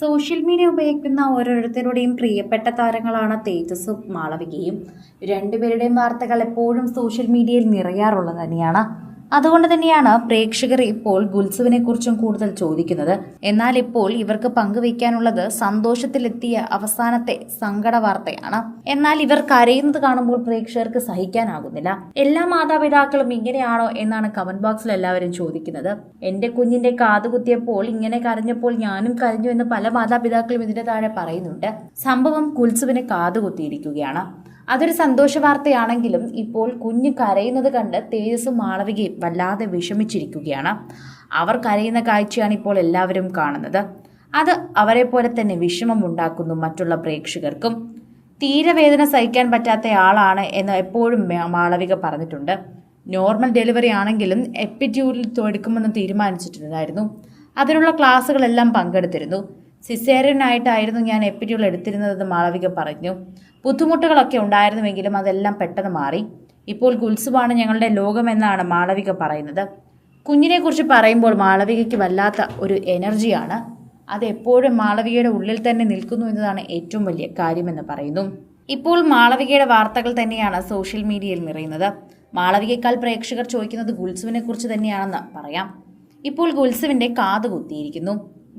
Social media ഉപയോഗിക്കുന്ന ഓരോരുത്തരുടെയും പ്രിയപ്പെട്ട താരങ്ങളാണ് തേജസ്സും മാളവികയും. രണ്ടുപേരുടെയും വാർത്തകൾ എപ്പോഴും സോഷ്യൽ മീഡിയയിൽ നിറയാറുള്ളത് തന്നെയാണ്. അതുകൊണ്ട് തന്നെയാണ് പ്രേക്ഷകർ ഇപ്പോൾ ഗുൽസുവിനെ കുറിച്ചും കൂടുതൽ ചോദിക്കുന്നത്. എന്നാൽ ഇപ്പോൾ ഇവർക്ക് പങ്കുവയ്ക്കാനുള്ളത് സന്തോഷത്തിലെത്തിയ അവസാനത്തെ സങ്കട വാർത്തയാണ് എന്നാൽ ഇവർ കരയുന്നത് കാണുമ്പോൾ പ്രേക്ഷകർക്ക് സഹിക്കാനാകുന്നില്ല. എല്ലാ മാതാപിതാക്കളും ഇങ്ങനെയാണോ എന്നാണ് കമന്റ് ബോക്സിൽ എല്ലാവരും ചോദിക്കുന്നത്. എന്റെ കുഞ്ഞിന്റെ കാതുകുത്തിയപ്പോൾ ഇങ്ങനെ കരഞ്ഞപ്പോൾ ഞാനും കരഞ്ഞു എന്ന് പല മാതാപിതാക്കളും ഇതിന്റെ താഴെ പറയുന്നുണ്ട്. സംഭവം കുൽസുവിന് കാതുകുത്തിയിരിക്കുകയാണ് അതൊരു സന്തോഷ വാർത്തയാണെങ്കിലും ഇപ്പോൾ കുഞ്ഞ് കരയുന്നത് കണ്ട് തേജസ്സും മാളവികയും വല്ലാതെ വിഷമിച്ചിരിക്കുകയാണ്. അവർ കരയുന്ന കാഴ്ചയാണ് ഇപ്പോൾ എല്ലാവരും കാണുന്നത്. അത് അവരെ പോലെ തന്നെ വിഷമമുണ്ടാക്കുന്നു മറ്റുള്ള പ്രേക്ഷകർക്കും. തീരവേദന സഹിക്കാൻ പറ്റാത്ത ആളാണ് എന്ന് എപ്പോഴും മാളവിക പറഞ്ഞിട്ടുണ്ട്. നോർമൽ ഡെലിവറി ആണെങ്കിലും എപ്പിറ്റ്യൂഡിൽ എടുക്കുമെന്ന് തീരുമാനിച്ചിട്ടുണ്ടായിരുന്നു. അതിനുള്ള ക്ലാസ്സുകളെല്ലാം പങ്കെടുത്തിരുന്നു. സിസേറിയനായിട്ടായിരുന്നു ഞാൻ എപ്പിറ്റ്യൂൾ എടുത്തിരുന്നതെന്ന് മാളവിക പറഞ്ഞു. ബുദ്ധിമുട്ടുകളൊക്കെ ഉണ്ടായിരുന്നുവെങ്കിലും അതെല്ലാം പെട്ടെന്ന് മാറി. ഇപ്പോൾ ഗുൽസുവാണ് ഞങ്ങളുടെ ലോകമെന്നാണ് മാളവിക പറയുന്നത്. കുഞ്ഞിനെക്കുറിച്ച് പറയുമ്പോൾ മാളവികയ്ക്ക് വല്ലാത്ത ഒരു എനർജിയാണ്. അതെപ്പോഴും മാളവികയുടെ ഉള്ളിൽ തന്നെ നിൽക്കുന്നു എന്നതാണ് ഏറ്റവും വലിയ കാര്യമെന്ന് പറയുന്നു. ഇപ്പോൾ മാളവികയുടെ വാർത്തകൾ തന്നെയാണ് സോഷ്യൽ മീഡിയയിൽ നിറയുന്നത്. മാളവികയേക്കാൾ പ്രേക്ഷകർ ചോദിക്കുന്നത് ഗുൽസുവിനെ കുറിച്ച് തന്നെയാണെന്ന് പറയാം. ഇപ്പോൾ ഗുൽസുവിന്റെ കാത് കുത്തിയിരിക്കുന്നു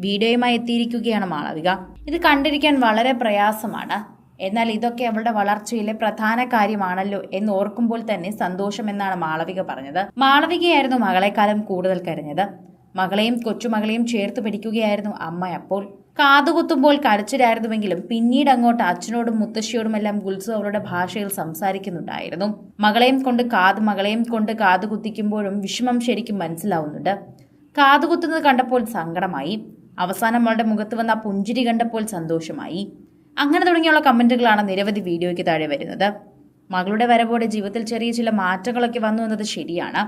വീഡിയോയുമായി എത്തിയിരിക്കുകയാണ് മാളവിക. ഇത് കണ്ടിരിക്കാൻ വളരെ പ്രയാസമാണ്. എന്നാൽ ഇതൊക്കെ അവളുടെ വളർച്ചയിലെ പ്രധാന കാര്യമാണല്ലോ എന്ന് ഓർക്കുമ്പോൾ തന്നെ സന്തോഷമെന്നാണ് മാളവിക പറഞ്ഞത്. മാളവികയായിരുന്നു മകളെക്കാലം കൂടുതൽ കരഞ്ഞത്. മകളെയും കൊച്ചുമകളെയും ചേർത്ത് പിടിക്കുകയായിരുന്നു അമ്മ അപ്പോൾ. കാതുകുത്തുമ്പോൾ കരച്ചിലായിരുന്നുവെങ്കിലും പിന്നീട് അങ്ങോട്ട് അച്ഛനോടും മുത്തശ്ശിയോടുമെല്ലാം ഗുൽസു അവളുടെ ഭാഷയിൽ സംസാരിക്കുന്നുണ്ടായിരുന്നു. മകളെയും കൊണ്ട് കാത് മകളെയും കൊണ്ട് കാതുകുത്തിക്കുമ്പോഴും വിഷമം ശരിക്കും മനസ്സിലാവുന്നുണ്ട്. കാതുകുത്തുന്നത് കണ്ടപ്പോൾ സങ്കടമായി. അവസാനം അവളുടെ മുഖത്ത് വന്ന ആ പുഞ്ചിരി കണ്ടപ്പോൾ സന്തോഷമായി. അങ്ങനെ തുടങ്ങിയുള്ള കമന്റുകളാണ് നിരവധി വീഡിയോയ്ക്ക് താഴെ വരുന്നത്. മകളുടെ വരവോടെ ജീവിതത്തിൽ ചെറിയ ചില മാറ്റങ്ങളൊക്കെ വന്നു എന്നത് ശരിയാണ്.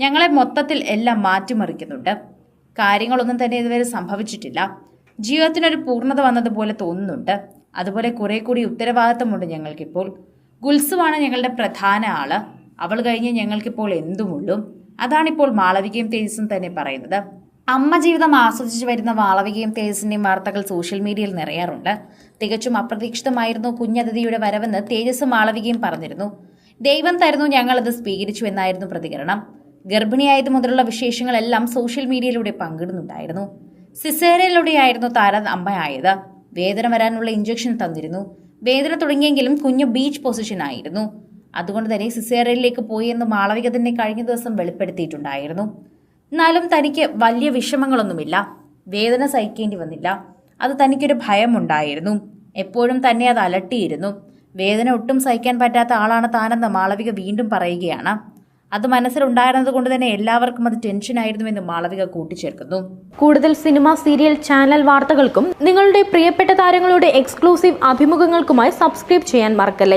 ഞങ്ങളെ മൊത്തത്തിൽ എല്ലാം മാറ്റിമറിക്കുന്നുണ്ട്. കാര്യങ്ങളൊന്നും തന്നെ ഇതുവരെ സംഭവിച്ചിട്ടില്ല. ജീവിതത്തിനൊരു പൂർണത വന്നതുപോലെ തോന്നുന്നുണ്ട്. അതുപോലെ കുറെ കൂടി ഉത്തരവാദിത്തമുണ്ട് ഞങ്ങൾക്കിപ്പോൾ. ഗുൽസുവാണ് ഞങ്ങളുടെ പ്രധാന ആൾ. അവൾ കഴിഞ്ഞ് ഞങ്ങൾക്കിപ്പോൾ എന്തുമുള്ളൂ? അതാണിപ്പോൾ മാളവികയും തേജസും തന്നെ പറയുന്നത്. അമ്മ ജീവിതം ആസ്വദിച്ചു വരുന്ന മാളവികയും തേജസിന്റെയും വാർത്തകൾ സോഷ്യൽ മീഡിയയിൽ നിറയാറുണ്ട്. തികച്ചും അപ്രതീക്ഷിതമായിരുന്നു കുഞ്ഞതിഥിയുടെ വരവെന്ന് തേജസ് മാളവികയും പറഞ്ഞിരുന്നു. ദൈവം തരുന്നു ഞങ്ങളത് സ്വീകരിച്ചു എന്നായിരുന്നു പ്രതികരണം. ഗർഭിണിയായത് മുതലുള്ള വിശേഷങ്ങളെല്ലാം സോഷ്യൽ മീഡിയയിലൂടെ പങ്കിടുന്നുണ്ടായിരുന്നു. സിസേരയിലൂടെയായിരുന്നു താര അമ്മയായത് വേദന വരാനുള്ള ഇഞ്ചക്ഷൻ തന്നിരുന്നു. വേദന തുടങ്ങിയെങ്കിലും കുഞ്ഞ് ബീച്ച് പൊസിഷനായിരുന്നു അതുകൊണ്ട് തന്നെ സിസേറയിലേക്ക് പോയി എന്ന് മാളവിക തന്നെ കഴിഞ്ഞ ദിവസം വെളിപ്പെടുത്തിയിട്ടുണ്ടായിരുന്നു. എന്നാലും തനിക്ക് വലിയ വിഷമങ്ങളൊന്നുമില്ല. വേദന സഹിക്കേണ്ടി വന്നില്ല. അത് തനിക്കൊരു ഭയമുണ്ടായിരുന്നു. എപ്പോഴും തന്നെ അത് അലട്ടിയിരുന്നു. വേദന ഒട്ടും സഹിക്കാൻ പറ്റാത്ത ആളാണ് താനെന്ന് മാളവിക വീണ്ടും പറയുകയാണ്. അത് മനസ്സിലുണ്ടായിരുന്നത് കൊണ്ട് തന്നെ എല്ലാവർക്കും അത് ടെൻഷനായിരുന്നുവെന്ന് മാളവിക കൂട്ടിച്ചേർക്കുന്നു. കൂടുതൽ സിനിമ സീരിയൽ ചാനൽ വാർത്തകൾക്കും നിങ്ങളുടെ പ്രിയപ്പെട്ട താരങ്ങളുടെ എക്സ്ക്ലൂസീവ് അഭിമുഖങ്ങൾക്കുമായി സബ്സ്ക്രൈബ് ചെയ്യാൻ മറക്കല്ലേ?